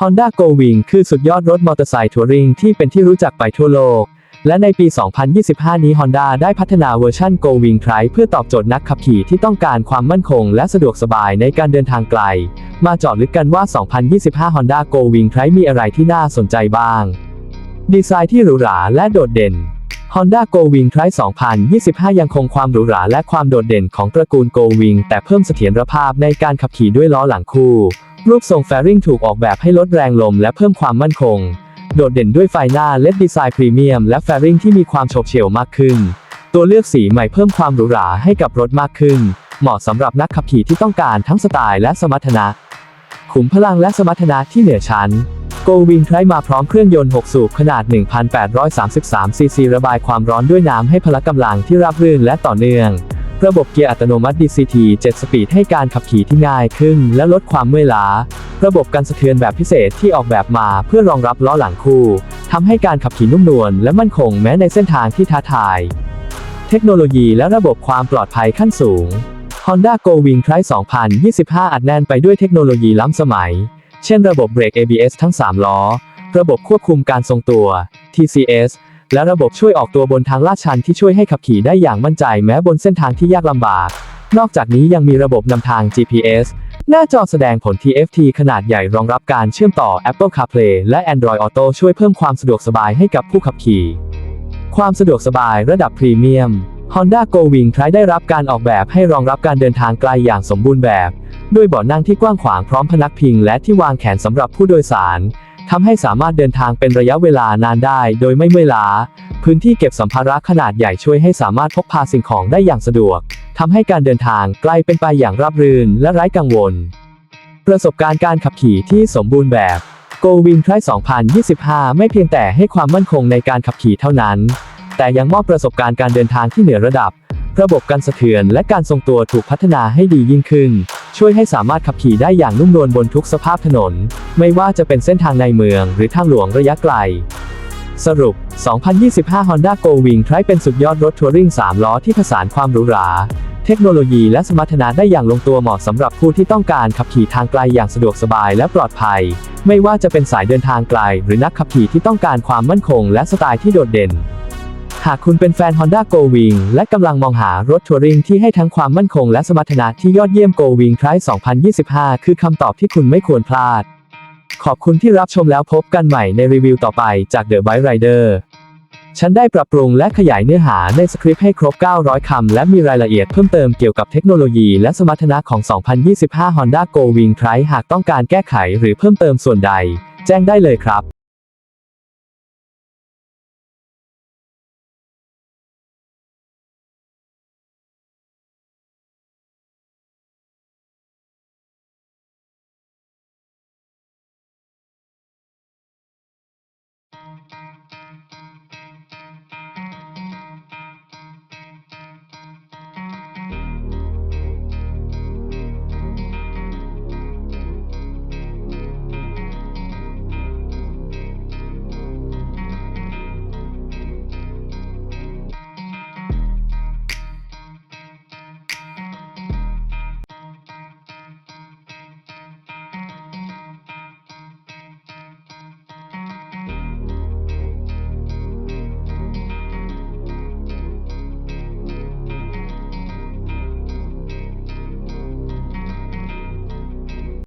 Honda Go Wing คือสุดยอดรถมอเตอร์ไซค์ทัวริงที่เป็นที่รู้จักไปทั่วโลก และในปี 2025 นี้ Honda ได้พัฒนาเวอร์ชัน Go Wing Tri เพื่อตอบโจทย์นักขับขี่ที่ต้องการความมั่นคงและสะดวกสบายในการเดินทางไกล มาเจาะลึกกันว่า 2025 Honda Go Wing Tri มีอะไรที่น่าสนใจบ้าง ดีไซน์ที่หรูหราและโดดเด่น Honda Go Wing Tri 2025 ยังคงความหรูหราและความโดดเด่นของตระกูล Go Wing แต่เพิ่มเสถียรภาพในการขับขี่ด้วยล้อหลังคู่ รูปทรงแฟริงถูกออกแบบให้ลดแรงลมและเพิ่มความมั่นคง โดดเด่นด้วยไฟหน้าเลดดีไซน์พรีเมียมและแฟริงที่มีความโฉบเฉี่ยวมากขึ้น ตัวเลือกสีใหม่เพิ่มความหรูหราให้กับรถมากขึ้น เหมาะสำหรับนักขับขี่ที่ต้องการทั้งสไตล์และสมรรถนะ ขุมพลังและสมรรถนะที่เหนือชั้น Go Wing ไทรมาพร้อมเครื่องยนต์ 6 สูบขนาด 1,833 ซีซี ระบายความร้อนด้วยน้ำให้พละกำลังที่ราบรื่นและต่อเนื่อง ระบบเกียร์อัตโนมัติ DCT 7 สปีดให้การขับขี่ที่ง่ายขึ้น และลดความเมื่อยล้า ระบบกันสะเทือนแบบพิเศษที่ออกแบบมาเพื่อรองรับล้อหลังคู่ ทำให้การขับขี่นุ่มนวลและมั่นคงแม้ในเส้นทางที่ท้าทาย เทคโนโลยีและระบบความปลอดภัยขั้นสูง Honda Go Wing Tri 2025 อัดแน่นไปด้วยเทคโนโลยีล้ำสมัย เช่นระบบเบรก ABS ทั้ง 3 ล้อ ระบบควบคุมการทรงตัว TCS และระบบช่วยออกตัวบนทางลาดชันที่ช่วยให้ขับขี่ได้อย่างมั่นใจแม้บนเส้นทางที่ยากลำบาก นอกจากนี้ยังมีระบบนำทาง GPS หน้าจอแสดงผล TFT ขนาดใหญ่รองรับการเชื่อมต่อ Apple CarPlay และ Android Auto ช่วยเพิ่มความสะดวกสบายให้กับผู้ขับขี่ ความสะดวกสบายระดับพรีเมียม Honda Go Wing Tri ได้รับการออกแบบให้รองรับการเดินทางไกลอย่างสมบูรณ์แบบ ด้วยเบาะนั่งที่กว้างขวางพร้อมพนักพิงและที่วางแขนสำหรับผู้โดยสาร ทำให้สามารถเดินทางเป็นระยะเวลานานได้ โดยไม่เมื่อยล้า พื้นที่เก็บสัมภาระขนาดใหญ่ช่วยให้สามารถพกพาสิ่งของได้อย่างสะดวก ทำให้การเดินทางกล้เป็นไปอย่างราบรื่นและไร้กังวล ประสบการณ์การขับขี่ที่สมบูรณ์แบบ Go Wing Tri 2025 ไม่เพียงแต่ให้ความมั่นคงในการขับขี่เท่านั้น แต่ยังมอบประสบการณ์การเดินทางที่เหนือระดับ ระบบการสะเทือนและการทรงตัวถูกพัฒนาให้ดียิ่งขึ้น ช่วยให้สามารถขับขี่ได้อย่างนุ่มนวลบนทุกสภาพถนน ไม่ว่าจะเป็นเส้นทางในเมือง หรือทางหลวงระยะไกล สรุป 2025 Honda Go Wing Tri เป็นสุดยอดรถทัวริง3ล้อที่ผสานความหรูหรา เทคโนโลยีและสมรรถนะได้อย่างลงตัวเหมาะสำหรับผู้ที่ต้องการขับขี่ทางไกลอย่างสะดวกสบายและปลอดภัย ไม่ว่าจะเป็นสายเดินทางไกล หรือนักขับขี่ที่ต้องการความมั่นคง และสไตล์ที่โดดเด่น หากคุณเป็นแฟน Honda Go Wing และกำลังมองหารถทัวริงที่ให้ทั้งความมั่นคงและสมรรถนะที่ยอดเยี่ยม Go Wing Tri 2025 คือคำตอบที่คุณไม่ควรพลาด ขอบคุณที่รับชมแล้วพบกันใหม่ในรีวิวต่อไปจาก The Bike Rider ฉันได้ปรับปรุงและขยายเนื้อหาในสคริปต์ให้ครบ 900 คำ และมีรายละเอียดเพิ่มเติมเกี่ยวกับเทคโนโลยีและสมรรถนะของ 2025 Honda Go Wing Tri หากต้องการแก้ไขหรือเพิ่มเติมส่วนใด แจ้งได้เลยครับ